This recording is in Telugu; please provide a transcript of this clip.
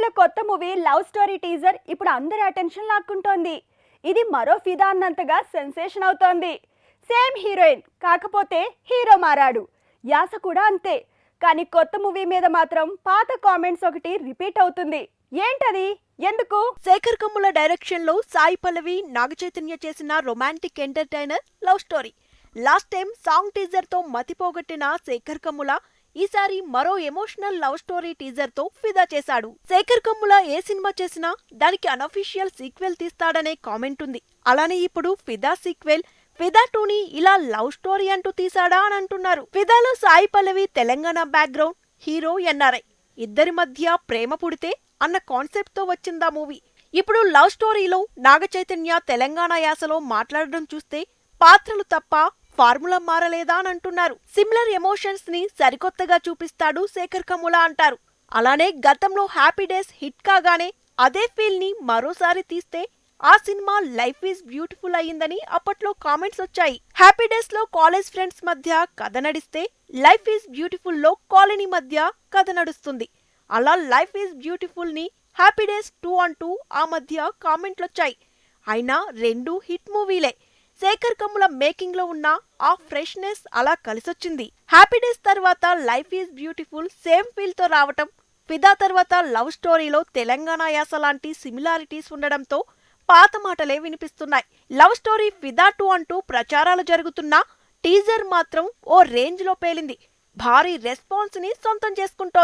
కమ్ముల కొత్త మూవీ లవ్ స్టోరీ టీజర్ ఇప్పుడు అందరి అటెన్షన్ లాక్కుంటోంది. ఇది మరో ఫిదా అన్నంతగా సెన్సేషన్ అవుతోంది. సేమ్ హీరోయిన్ కాకపోతే హీరో మారాడు. యాస కూడా అంతే. కానీ కొత్త మూవీ మీద మాత్రం పాత కామెంట్స్ ఒకటి రిపీట్ అవుతుంది. ఏంటది? ఎందుకు? శేఖర్ కమ్ముల డైరెక్షన్లో సాయి పల్లవి నాగచైతన్య చేసిన romantic entertainer love story. Last time song టీజర్తో మతిపోగొట్టిన శేఖర్ కమ్ముల ఈసారి మరో ఎమోషనల్ లవ్ స్టోరీ టీజర్తో ఫిదా చేశాడు. శేఖర్ కమ్ముల ఏ సినిమా చేసినా దానికి అనఫీషియల్ సీక్వెల్ తీస్తాడనే కామెంట్ ఉంది. అలానే ఇప్పుడు ఫిదా సీక్వెల్ ఫిదా టూని ఇలా లవ్ స్టోరీ అంటూ తీసాడా అని అంటున్నారు. ఫిదాలో Sai Pallavi Telangana background hero NRI ఇద్దరి మధ్య ప్రేమ పుడితే అన్న కాన్సెప్ట్తో వచ్చిందా మూవీ. ఇప్పుడు లవ్ స్టోరీలో నాగ చైతన్య తెలంగాణ యాసలో మాట్లాడడం చూస్తే పాత్రలు తప్ప ఫార్ములా మారలేదా అని అంటున్నారు. సిమిలర్ ఎమోషన్స్ని సరికొత్తగా చూపిస్తాడు శేఖర్ కమ్ముల అంటారు. అలానే గతంలో హ్యాపీ డేస్ హిట్ కాగానే అదే ఫీల్ని మరోసారి తీస్తే ఆ సినిమా లైఫ్ ఈజ్ బ్యూటిఫుల్ అయ్యిందని అప్పట్లో కామెంట్స్ వచ్చాయి. హ్యాపీ డేస్లో కాలేజ్ ఫ్రెండ్స్ మధ్య కథ నడిస్తే లైఫ్ ఈజ్ బ్యూటిఫుల్లో కాలనీ మధ్య కథ నడుస్తుంది. అలా లైఫ్ ఈజ్ బ్యూటిఫుల్ని హ్యాపీ డేస్ టూ అంటూ ఆ మధ్య కామెంట్లొచ్చాయి అయినా రెండు హిట్ మూవీలే శేఖర్ కమ్ముల మేకింగ్లో ఉన్న ఆ ఫ్రెష్నెస్ అలా కలిసొచ్చింది. హ్యాపీ డేస్ తర్వాత లైఫ్ ఈజ్ బ్యూటిఫుల్ సేమ్ ఫీల్తో రావటం ఫిదా తర్వాత లవ్ స్టోరీలో తెలంగాణ యాస లాంటి సిమిలారిటీస్ ఉండడంతో పాత మాటలే వినిపిస్తున్నాయి. లవ్ స్టోరీ ఫిదా టూ అంటూ ప్రచారాలు జరుగుతున్నా టీజర్ మాత్రం ఓ రేంజ్లో పేలింది. భారీ రెస్పాన్స్ని సొంతం చేసుకుంటోంది.